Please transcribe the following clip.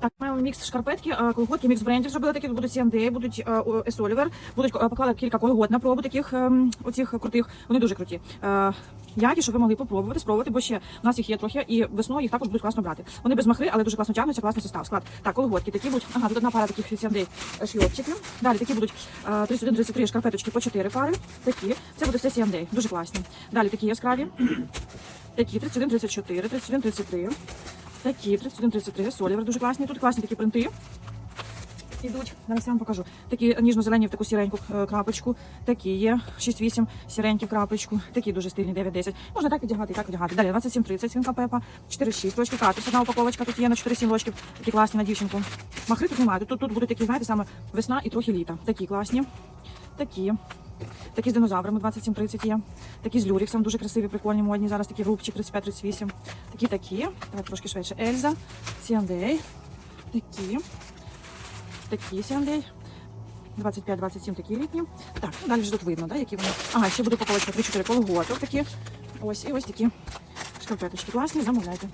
Так, маємо мікс шкарпетки, е, колготки, мікс брендів зробили такі, будуть CMD, будуть е. Oliver, будуть е, поклали кілька колгот на пробу таких ем, оцих крутих, вони дуже круті. Е, Які, щоб ви могли попробувати, спробувати, бо ще в нас їх є трохи, і весною їх також будуть класно брати. Вони без махри, але дуже класно тягнуться, класний состав. Склад. Так, колготки такі будуть. Ага, тут одна пара таких CMD шльопчиків. Далі такі будуть е, 31-33 шкарпеточки по 4 пари. Такі. Це буде все CMD, дуже класні. Далі такі яскраві. Такі 31-34, 31-33. Такі 31-33, Солівер дуже класні. Тут класні такі принти. Ідуть, зараз я вам покажу. Такі ніжно-зелені в таку сіреньку е, крапочку. Такі є 6-8 сіренькі крапочку. Такі дуже стильні 9-10. Можна так віддягати, і так віддягати. Далі 27-30, свінка пепа, 4-6 рочки катус. Одна упаковочка тут є на 4-7 рочків. Такі класні на дівчинку. Махри тут немає. Тут, тут будуть такі, знаєте, саме весна і трохи літа. Такі класні. Такі. Такі з динозаврами 27-30 є. Такі з люріксом дуже красиві, прикольні, модні. Зараз такі рубчик 35-38. Такі такі. Давайте трошки швидше. Ельза, Сіандей. Такі. Такі Сіандей. 25-27 такі літні. Так, ну далі вже тут видно, да, які вони. Ага, ще буде упаковочка 3-4 колготок такі. Ось і ось такі шкарпеточки класні, замовляйте.